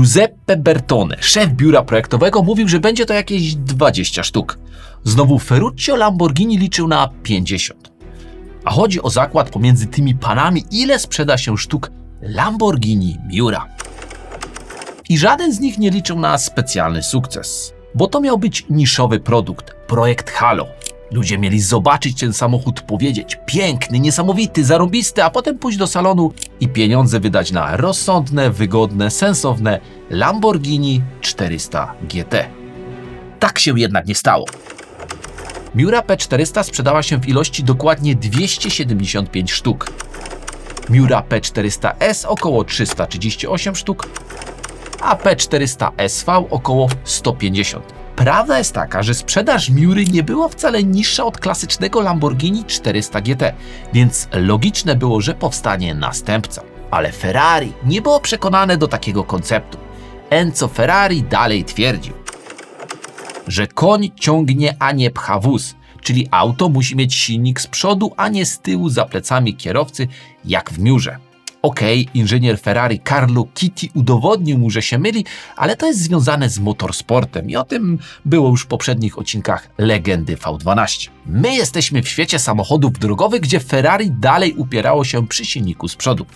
Giuseppe Bertone, szef biura projektowego, mówił, że będzie to jakieś 20 sztuk. Znowu Ferruccio Lamborghini liczył na 50. A chodzi o zakład pomiędzy tymi panami, ile sprzeda się sztuk Lamborghini Miura. I żaden z nich nie liczył na specjalny sukces, bo to miał być niszowy produkt, projekt Halo. Ludzie mieli zobaczyć ten samochód, powiedzieć piękny, niesamowity, zarobisty, a potem pójść do salonu i pieniądze wydać na rozsądne, wygodne, sensowne Lamborghini 400 GT. Tak się jednak nie stało. Miura P400 sprzedała się w ilości dokładnie 275 sztuk. Miura P400S około 338 sztuk, a P400SV około 150. Prawda jest taka, że sprzedaż Miury nie była wcale niższa od klasycznego Lamborghini 400 GT, więc logiczne było, że powstanie następca. Ale Ferrari nie było przekonane do takiego konceptu. Enzo Ferrari dalej twierdził, że koń ciągnie, a nie pcha wóz, czyli auto musi mieć silnik z przodu, a nie z tyłu za plecami kierowcy, jak w Miurze. Okej, inżynier Ferrari Carlo Kitty udowodnił mu, że się myli, ale to jest związane z motorsportem i o tym było już w poprzednich odcinkach legendy V12. My jesteśmy w świecie samochodów drogowych, gdzie Ferrari dalej upierało się przy silniku z przodu.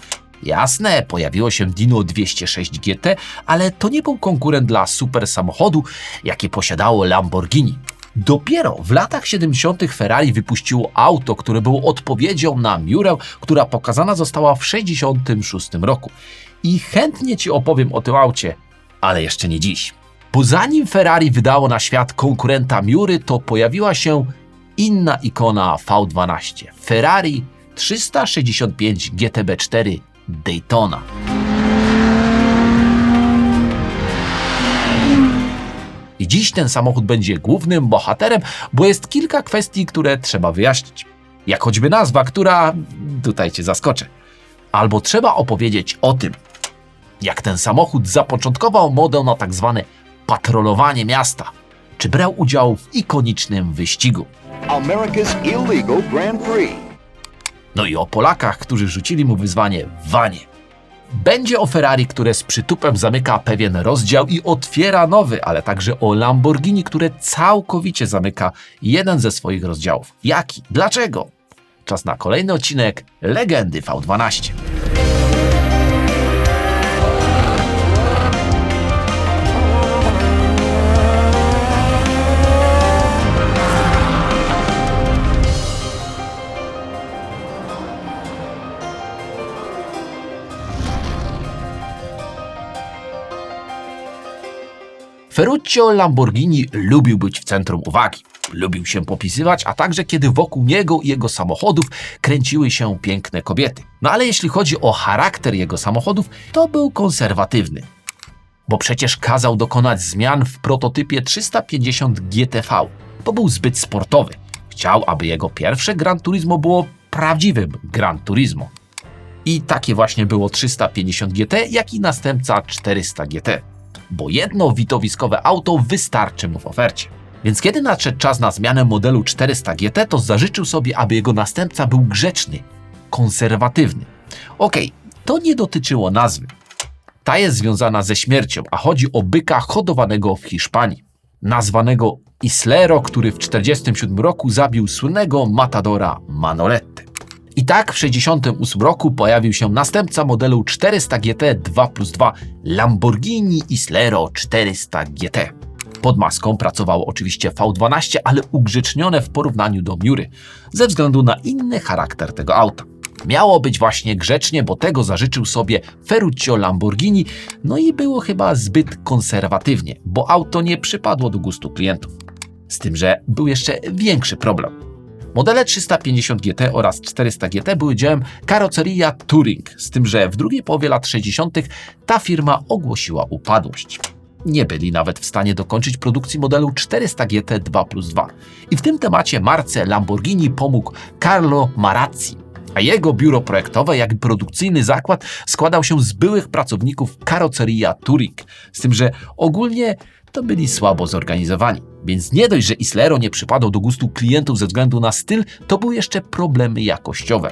Jasne, pojawiło się Dino 206 GT, ale to nie był konkurent dla super samochodu, jaki posiadało Lamborghini. Dopiero w latach 70. Ferrari wypuściło auto, które było odpowiedzią na Miurę, która pokazana została w 66 roku. I chętnie Ci opowiem o tym aucie, ale jeszcze nie dziś. Bo zanim Ferrari wydało na świat konkurenta Miury, to pojawiła się inna ikona V12 Ferrari 365 GTB4 Daytona. I dziś ten samochód będzie głównym bohaterem, bo jest kilka kwestii, które trzeba wyjaśnić. Jak choćby nazwa, która tutaj cię zaskoczy. Albo trzeba opowiedzieć o tym, jak ten samochód zapoczątkował modę na tak zwane patrolowanie miasta, czy brał udział w ikonicznym wyścigu. No i o Polakach, którzy rzucili mu wyzwanie w wanie. Będzie o Ferrari, które z przytupem zamyka pewien rozdział i otwiera nowy, ale także o Lamborghini, które całkowicie zamyka jeden ze swoich rozdziałów. Jaki? Dlaczego? Czas na kolejny odcinek Legendy V12. Ferruccio Lamborghini lubił być w centrum uwagi. Lubił się popisywać, a także kiedy wokół niego i jego samochodów kręciły się piękne kobiety. No ale jeśli chodzi o charakter jego samochodów, to był konserwatywny. Bo przecież kazał dokonać zmian w prototypie 350 GTV, bo był zbyt sportowy. Chciał, aby jego pierwsze Gran Turismo było prawdziwym Gran Turismo. I takie właśnie było 350 GT, jak i następca 400 GT bo jedno witowiskowe auto wystarczy mu w ofercie. Więc kiedy nadszedł czas na zmianę modelu 400 GT, to zażyczył sobie, aby jego następca był grzeczny, konserwatywny. Okej, to nie dotyczyło nazwy. Ta jest związana ze śmiercią, a chodzi o byka hodowanego w Hiszpanii, nazwanego Islero, który w 1947 roku zabił słynnego matadora Manolette. I tak w 1968 roku pojawił się następca modelu 400 GT 2 plus 2 Lamborghini Islero 400 GT. Pod maską pracowało oczywiście V12, ale ugrzecznione w porównaniu do Miury, ze względu na inny charakter tego auta. Miało być właśnie grzecznie, bo tego zażyczył sobie Ferruccio Lamborghini, no i było chyba zbyt konserwatywnie, bo auto nie przypadło do gustu klientów. Z tym, że był jeszcze większy problem. Modele 350 GT oraz 400 GT były dziełem karoceria Touring, z tym, że w drugiej połowie lat 60. ta firma ogłosiła upadłość. Nie byli nawet w stanie dokończyć produkcji modelu 400 GT 2 plus 2. I w tym temacie marce Lamborghini pomógł Carlo Marazzi, a jego biuro projektowe, jak i produkcyjny zakład składał się z byłych pracowników karoceria Touring, z tym, że ogólnie to byli słabo zorganizowani. Więc nie dość, że Islero nie przypadał do gustu klientów ze względu na styl, to były jeszcze problemy jakościowe.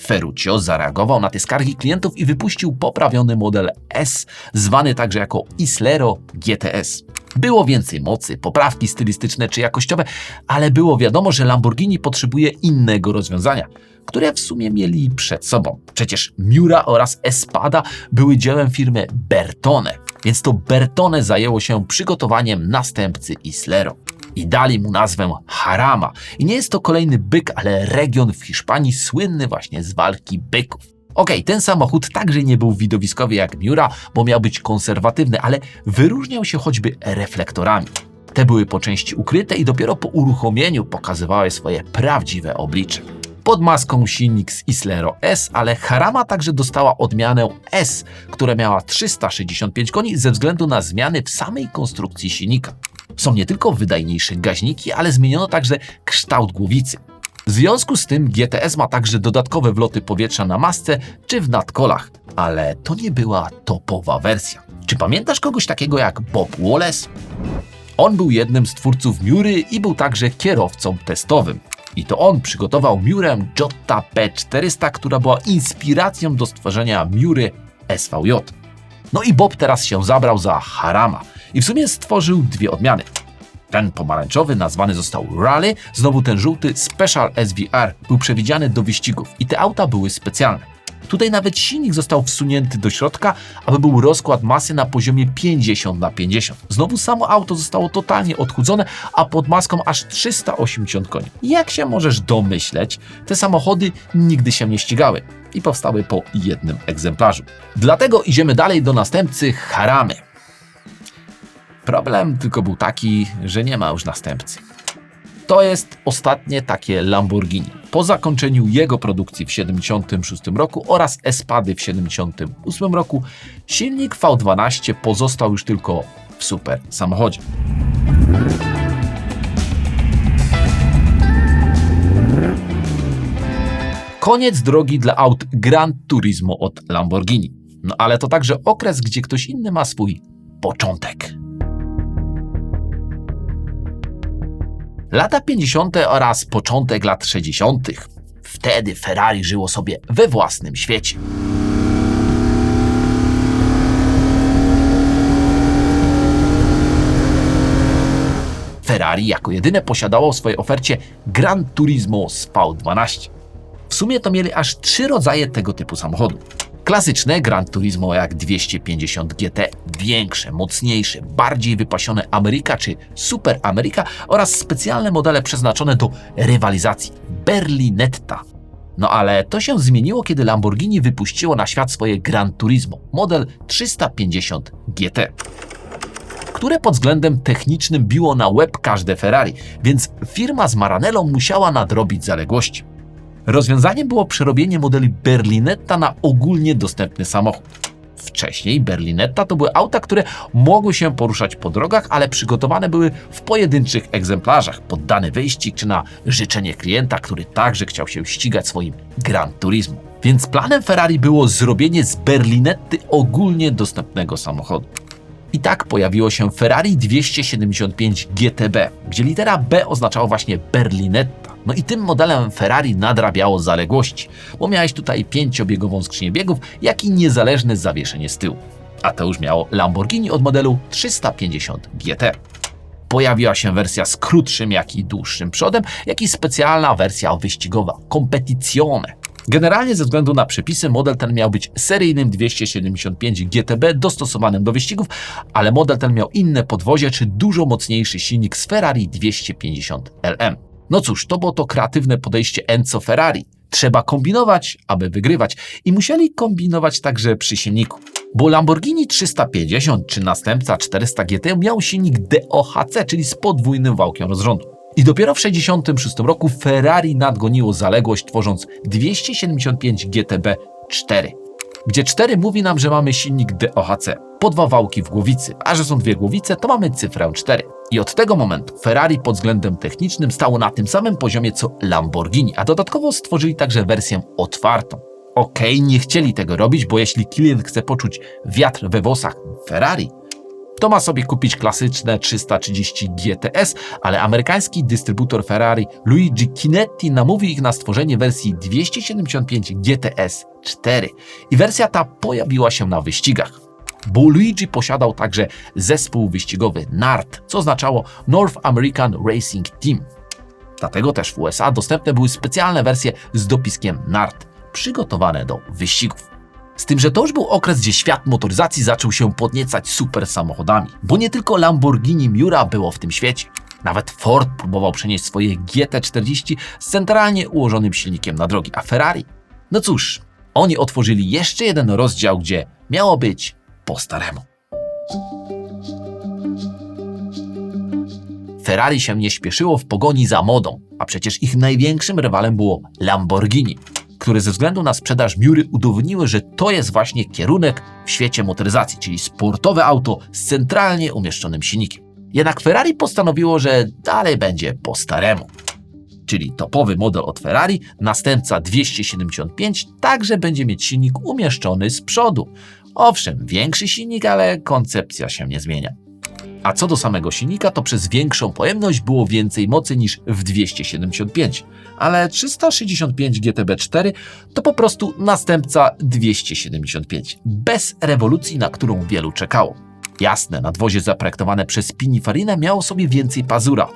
Ferruccio zareagował na te skargi klientów i wypuścił poprawiony model S, zwany także jako Islero GTS. Było więcej mocy, poprawki stylistyczne czy jakościowe, ale było wiadomo, że Lamborghini potrzebuje innego rozwiązania, które w sumie mieli przed sobą. Przecież Miura oraz Espada były dziełem firmy Bertone, więc to Bertone zajęło się przygotowaniem następcy Islero. I dali mu nazwę Harama. I nie jest to kolejny byk, ale region w Hiszpanii słynny właśnie z walki byków. Okej, ten samochód także nie był widowiskowy jak Miura, bo miał być konserwatywny, ale wyróżniał się choćby reflektorami. Te były po części ukryte i dopiero po uruchomieniu pokazywały swoje prawdziwe oblicze. Pod maską silnik z Islero S, ale Harama także dostała odmianę S, która miała 365 koni ze względu na zmiany w samej konstrukcji silnika. Są nie tylko wydajniejsze gaźniki, ale zmieniono także kształt głowicy. W związku z tym GTS ma także dodatkowe wloty powietrza na masce czy w nadkolach, ale to nie była topowa wersja. Czy pamiętasz kogoś takiego jak Bob Wallace? On był jednym z twórców Miury i był także kierowcą testowym. I to on przygotował Miurę Jotta P400, która była inspiracją do stworzenia Miury SVJ. No i Bob teraz się zabrał za Harama i w sumie stworzył dwie odmiany. Ten pomarańczowy nazwany został Rally, znowu ten żółty Special SVR był przewidziany do wyścigów i te auta były specjalne. Tutaj nawet silnik został wsunięty do środka, aby był rozkład masy na poziomie 50 na 50. Znowu samo auto zostało totalnie odchudzone, a pod maską aż 380 koni. Jak się możesz domyśleć, te samochody nigdy się nie ścigały i powstały po jednym egzemplarzu. Dlatego idziemy dalej do następcy Haramy. Problem tylko był taki, że nie ma już następcy. To jest ostatnie takie Lamborghini. Po zakończeniu jego produkcji w 1976 roku oraz Espady w 1978 roku, silnik V12 pozostał już tylko w super samochodzie. Koniec drogi dla aut Gran Turismo od Lamborghini. No ale to także okres, gdzie ktoś inny ma swój początek. Lata 50. oraz początek lat 60. Wtedy Ferrari żyło sobie we własnym świecie. Ferrari jako jedyne posiadało w swojej ofercie Gran Turismo z V12. W sumie to mieli aż trzy rodzaje tego typu samochodu. Klasyczne Gran Turismo jak 250 GT, większe, mocniejsze, bardziej wypasione Ameryka czy Super Ameryka oraz specjalne modele przeznaczone do rywalizacji Berlinetta. No ale to się zmieniło, kiedy Lamborghini wypuściło na świat swoje Gran Turismo, model 350 GT które pod względem technicznym biło na łeb każde Ferrari, więc firma z Maranello musiała nadrobić zaległości. Rozwiązaniem było przerobienie modeli Berlinetta na ogólnie dostępny samochód. Wcześniej Berlinetta to były auta, które mogły się poruszać po drogach, ale przygotowane były w pojedynczych egzemplarzach pod dany wyścig czy na życzenie klienta, który także chciał się ścigać swoim Gran Turismo. Więc planem Ferrari było zrobienie z Berlinetty ogólnie dostępnego samochodu. I tak pojawiło się Ferrari 275 GTB, gdzie litera B oznaczało właśnie Berlinetta. No i tym modelem Ferrari nadrabiało zaległości, bo miałeś tutaj pięciobiegową skrzynię biegów, jak i niezależne zawieszenie z tyłu. A to już miało Lamborghini od modelu 350 GT. Pojawiła się wersja z krótszym, jak i dłuższym przodem, jak i specjalna wersja wyścigowa Competizione. Generalnie ze względu na przepisy model ten miał być seryjnym 275 GTB dostosowanym do wyścigów, ale model ten miał inne podwozie czy dużo mocniejszy silnik z Ferrari 250 LM. No cóż, to było to kreatywne podejście Enzo Ferrari. Trzeba kombinować, aby wygrywać i musieli kombinować także przy silniku. Bo Lamborghini 350 czy następca 400 GT miał silnik DOHC, czyli z podwójnym wałkiem rozrządu. I dopiero w 1966 roku Ferrari nadgoniło zaległość, tworząc 275 GTB 4. Gdzie 4 mówi nam, że mamy silnik DOHC, po dwa wałki w głowicy, a że są dwie głowice, to mamy cyfrę 4. I od tego momentu Ferrari pod względem technicznym stało na tym samym poziomie co Lamborghini, a dodatkowo stworzyli także wersję otwartą. Okej, nie chcieli tego robić, bo jeśli klient chce poczuć wiatr we włosach Ferrari, to ma sobie kupić klasyczne 330 GTS, ale amerykański dystrybutor Ferrari Luigi Chinetti namówił ich na stworzenie wersji 275 GTS 4 i wersja ta pojawiła się na wyścigach. Luigi posiadał także zespół wyścigowy NART, co oznaczało North American Racing Team. Dlatego też w USA dostępne były specjalne wersje z dopiskiem NART, przygotowane do wyścigów. Z tym, że to już był okres, gdzie świat motoryzacji zaczął się podniecać super samochodami, bo nie tylko Lamborghini Miura było w tym świecie. Nawet Ford próbował przenieść swoje GT40 z centralnie ułożonym silnikiem na drogi, a Ferrari? No cóż, oni otworzyli jeszcze jeden rozdział, gdzie miało być po staremu. Ferrari się nie śpieszyło w pogoni za modą, a przecież ich największym rywalem było Lamborghini, które ze względu na sprzedaż Miury udowodniły, że to jest właśnie kierunek w świecie motoryzacji, czyli sportowe auto z centralnie umieszczonym silnikiem. Jednak Ferrari postanowiło, że dalej będzie po staremu. Czyli topowy model od Ferrari, następca 275, także będzie mieć silnik umieszczony z przodu. Owszem, większy silnik, ale koncepcja się nie zmienia. A co do samego silnika, to przez większą pojemność było więcej mocy niż w 275, ale 365 GTB4 to po prostu następca 275, bez rewolucji, na którą wielu czekało. Jasne, nadwozie zaprojektowane przez Pininfarina miało sobie więcej pazura,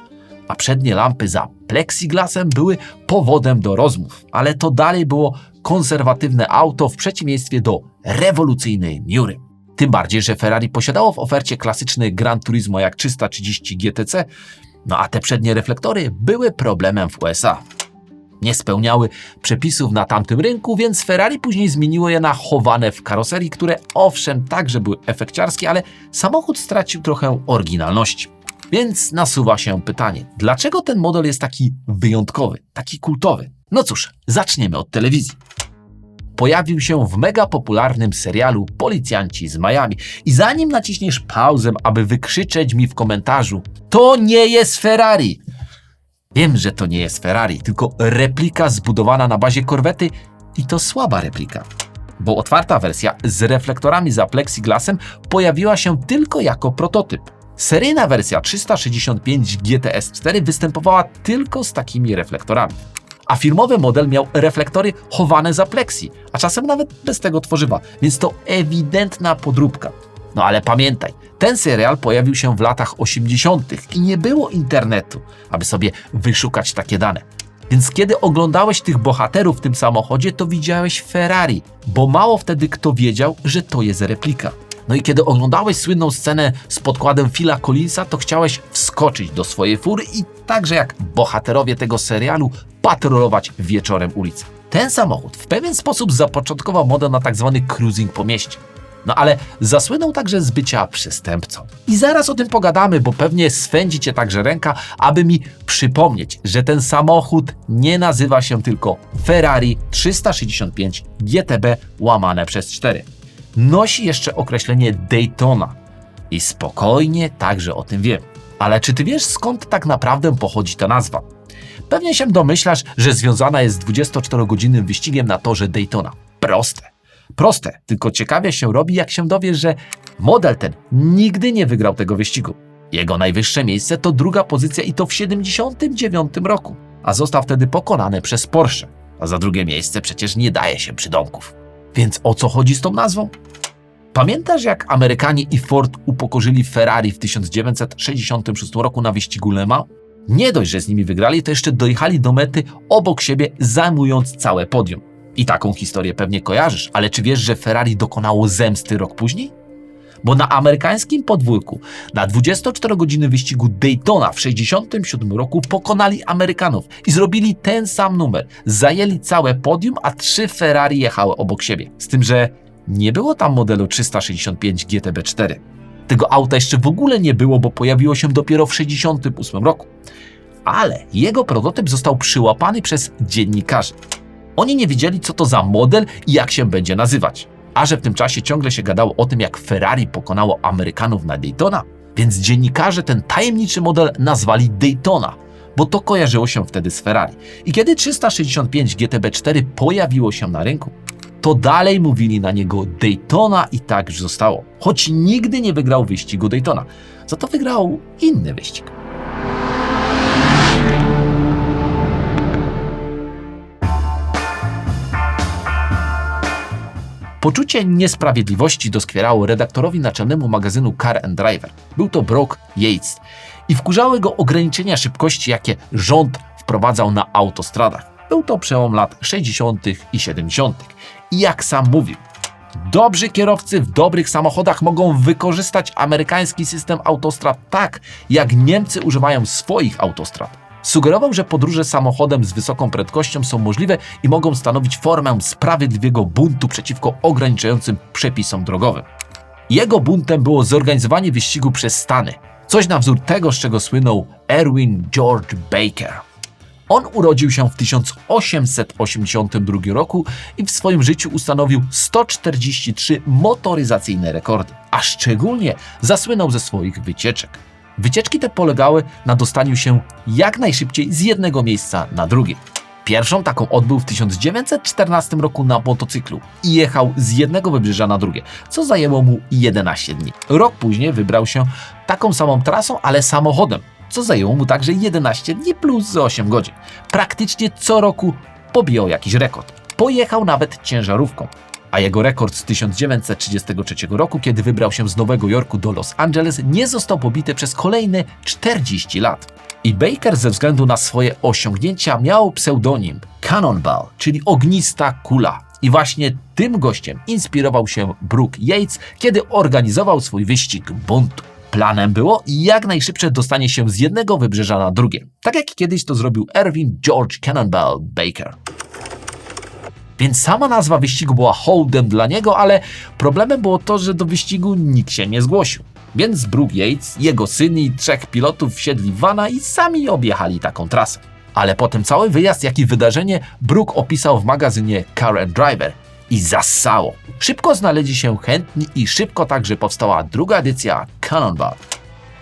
a przednie lampy za plexiglasem były powodem do rozmów, ale to dalej było konserwatywne auto w przeciwieństwie do rewolucyjnej Miury. Tym bardziej, że Ferrari posiadało w ofercie klasyczny Gran Turismo jak 330 GTC, no a te przednie reflektory były problemem w USA. Nie spełniały przepisów na tamtym rynku, więc Ferrari później zmieniło je na chowane w karoserii, które owszem także były efekciarskie, ale samochód stracił trochę oryginalności. Więc nasuwa się pytanie, dlaczego ten model jest taki wyjątkowy, taki kultowy? No cóż, zaczniemy od telewizji pojawił się w mega popularnym serialu Policjanci z Miami. I zanim naciśniesz pauzę, aby wykrzyczeć mi w komentarzu, to nie jest Ferrari. Wiem, że to nie jest Ferrari, tylko replika zbudowana na bazie korwety i to słaba replika. Bo otwarta wersja z reflektorami za plexiglasem pojawiła się tylko jako prototyp. Seryjna wersja 365 GTS4 występowała tylko z takimi reflektorami a firmowy model miał reflektory chowane za plexi, a czasem nawet bez tego tworzywa, więc to ewidentna podróbka. No ale pamiętaj, ten serial pojawił się w latach 80. i nie było internetu, aby sobie wyszukać takie dane. Więc kiedy oglądałeś tych bohaterów w tym samochodzie, to widziałeś Ferrari, bo mało wtedy kto wiedział, że to jest replika. No i kiedy oglądałeś słynną scenę z podkładem Phila Collinsa, to chciałeś wskoczyć do swojej fury i także jak bohaterowie tego serialu patrolować wieczorem ulicy. Ten samochód w pewien sposób zapoczątkował modę na tak zwany cruising po mieście. No ale zasłynął także z bycia przestępcą. I zaraz o tym pogadamy, bo pewnie swędzi cię także ręka, aby mi przypomnieć, że ten samochód nie nazywa się tylko Ferrari 365 GTB łamane przez 4 nosi jeszcze określenie Daytona. I spokojnie także o tym wiem. Ale czy ty wiesz skąd tak naprawdę pochodzi ta nazwa? Pewnie się domyślasz, że związana jest z 24-godzinnym wyścigiem na torze Daytona. Proste. Proste, tylko ciekawie się robi, jak się dowiesz, że model ten nigdy nie wygrał tego wyścigu. Jego najwyższe miejsce to druga pozycja i to w 79 roku, a został wtedy pokonany przez Porsche. A za drugie miejsce przecież nie daje się przydomków. Więc o co chodzi z tą nazwą? Pamiętasz, jak Amerykanie i Ford upokorzyli Ferrari w 1966 roku na wyścigu Le Mans? Nie dość, że z nimi wygrali, to jeszcze dojechali do mety obok siebie, zajmując całe podium. I taką historię pewnie kojarzysz, ale czy wiesz, że Ferrari dokonało zemsty rok później? Bo na amerykańskim podwórku na 24-godzinnym wyścigu Daytona w 1967 roku pokonali Amerykanów i zrobili ten sam numer. Zajęli całe podium, a trzy Ferrari jechały obok siebie. Z tym, że nie było tam modelu 365 GTB4. Tego auta jeszcze w ogóle nie było, bo pojawiło się dopiero w 1968 roku. Ale jego prototyp został przyłapany przez dziennikarzy. Oni nie wiedzieli, co to za model i jak się będzie nazywać. A że w tym czasie ciągle się gadało o tym, jak Ferrari pokonało Amerykanów na Daytona, więc dziennikarze ten tajemniczy model nazwali Daytona, bo to kojarzyło się wtedy z Ferrari. I kiedy 365 GTB4 pojawiło się na rynku, to dalej mówili na niego Daytona i tak już zostało. Choć nigdy nie wygrał wyścigu Daytona. Za to wygrał inny wyścig. Poczucie niesprawiedliwości doskwierało redaktorowi naczelnemu magazynu Car and Driver. Był to Brock Yates i wkurzały go ograniczenia szybkości, jakie rząd wprowadzał na autostradach. Był to przełom lat 60. i 70. I jak sam mówił, Dobrzy kierowcy w dobrych samochodach mogą wykorzystać amerykański system autostrad tak, jak Niemcy używają swoich autostrad. Sugerował, że podróże samochodem z wysoką prędkością są możliwe i mogą stanowić formę sprawiedliwego buntu przeciwko ograniczającym przepisom drogowym. Jego buntem było zorganizowanie wyścigu przez Stany, coś na wzór tego, z czego słynął Erwin George Baker. On urodził się w 1882 roku i w swoim życiu ustanowił 143 motoryzacyjne rekordy, a szczególnie zasłynął ze swoich wycieczek. Wycieczki te polegały na dostaniu się jak najszybciej z jednego miejsca na drugie. Pierwszą taką odbył w 1914 roku na motocyklu i jechał z jednego wybrzeża na drugie, co zajęło mu 11 dni. Rok później wybrał się taką samą trasą, ale samochodem, co zajęło mu także 11 dni plus 8 godzin. Praktycznie co roku pobijał jakiś rekord. Pojechał nawet ciężarówką. A jego rekord z 1933 roku, kiedy wybrał się z Nowego Jorku do Los Angeles, nie został pobity przez kolejne 40 lat. I Baker ze względu na swoje osiągnięcia miał pseudonim Cannonball, czyli ognista kula. I właśnie tym gościem inspirował się Brooke Yates, kiedy organizował swój wyścig buntu. Planem było jak najszybsze dostanie się z jednego wybrzeża na drugie, tak jak kiedyś to zrobił Erwin George Cannonball Baker. Więc sama nazwa wyścigu była hołdem dla niego, ale problemem było to, że do wyścigu nikt się nie zgłosił. Więc Brooke Yates, jego syn i trzech pilotów wsiedli w vana i sami objechali taką trasę. Ale potem cały wyjazd, jak i wydarzenie Brooke opisał w magazynie Car and Driver i zassało. Szybko znaleźli się chętni i szybko także powstała druga edycja Cannonball.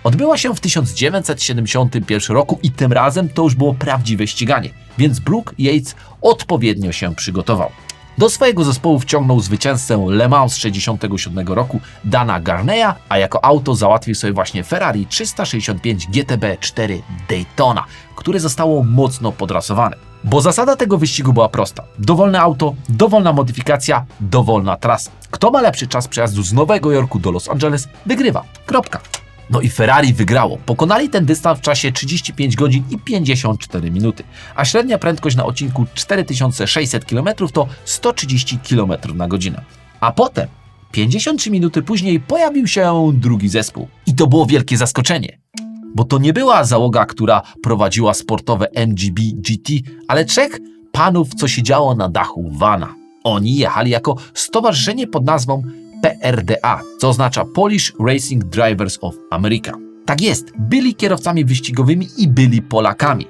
Odbyła się w 1971 roku i tym razem to już było prawdziwe ściganie, więc Brooke Yates odpowiednio się przygotował. Do swojego zespołu wciągnął zwycięzcę Le Mans z 67 roku Dana Garneya, a jako auto załatwił sobie właśnie Ferrari 365 GTB 4 Daytona, które zostało mocno podrasowane. Bo zasada tego wyścigu była prosta. Dowolne auto, dowolna modyfikacja, dowolna trasa. Kto ma lepszy czas przejazdu z Nowego Jorku do Los Angeles, wygrywa. Kropka. No i Ferrari wygrało. Pokonali ten dystans w czasie 35 godzin i 54 minuty, a średnia prędkość na odcinku 4600 km to 130 km na godzinę. A potem, 53 minuty później, pojawił się drugi zespół. I to było wielkie zaskoczenie. Bo to nie była załoga, która prowadziła sportowe MGB GT, ale trzech panów, co siedziało na dachu vana. Oni jechali jako stowarzyszenie pod nazwą PRDA, co oznacza Polish Racing Drivers of America. Tak jest, byli kierowcami wyścigowymi i byli Polakami.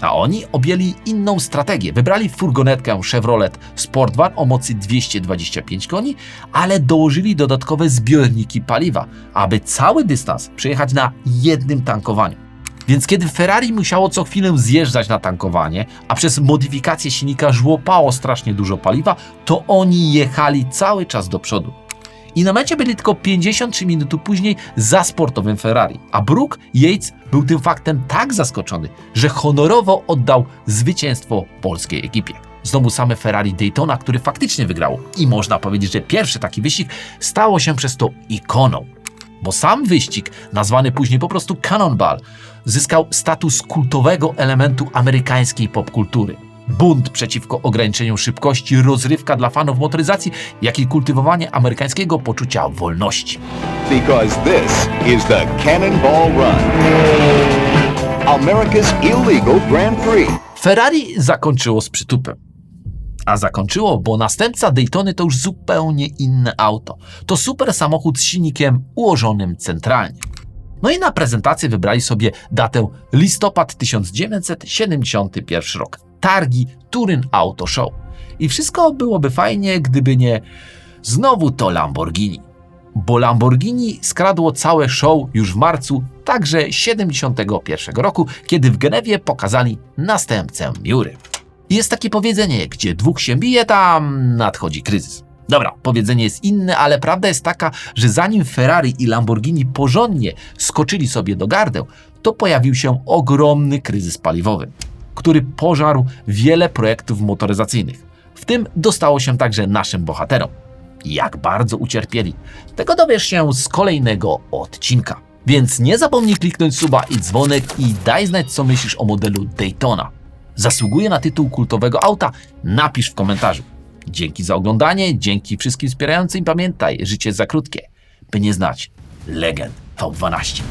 A oni objęli inną strategię. Wybrali furgonetkę Chevrolet Sportvan o mocy 225 koni, ale dołożyli dodatkowe zbiorniki paliwa, aby cały dystans przejechać na jednym tankowaniu. Więc kiedy Ferrari musiało co chwilę zjeżdżać na tankowanie, a przez modyfikację silnika żłopało strasznie dużo paliwa, to oni jechali cały czas do przodu. I na mecie byli tylko 53 minuty później za sportowym Ferrari. A Brooke Yates był tym faktem tak zaskoczony, że honorowo oddał zwycięstwo polskiej ekipie. Znowu same Ferrari Daytona, który faktycznie wygrało. I można powiedzieć, że pierwszy taki wyścig stało się przez to ikoną. Bo sam wyścig, nazwany później po prostu Cannonball, zyskał status kultowego elementu amerykańskiej popkultury. Bunt przeciwko ograniczeniom szybkości, rozrywka dla fanów motoryzacji, jak i kultywowanie amerykańskiego poczucia wolności. Because this is the Cannonball Run. America's illegal Grand Prix. Ferrari zakończyło z przytupem. A zakończyło, bo następca Daytony to już zupełnie inne auto. To super samochód z silnikiem ułożonym centralnie. No i na prezentację wybrali sobie datę listopad 1971 rok. Targi Turyn Auto Show. I wszystko byłoby fajnie, gdyby nie znowu to Lamborghini. Bo Lamborghini skradło całe show już w marcu, także 71 roku, kiedy w Genewie pokazali następcę Miury. Jest takie powiedzenie, gdzie dwóch się bije, tam nadchodzi kryzys. Dobra, powiedzenie jest inne, ale prawda jest taka, że zanim Ferrari i Lamborghini porządnie skoczyli sobie do gardeł, to pojawił się ogromny kryzys paliwowy, który pożarł wiele projektów motoryzacyjnych. W tym dostało się także naszym bohaterom. Jak bardzo ucierpieli, tego dowiesz się z kolejnego odcinka. Więc nie zapomnij kliknąć suba i dzwonek i daj znać, co myślisz o modelu Daytona. Zasługuje na tytuł kultowego auta? Napisz w komentarzu. Dzięki za oglądanie, dzięki wszystkim wspierającym. Pamiętaj, życie jest za krótkie, by nie znać legend V12.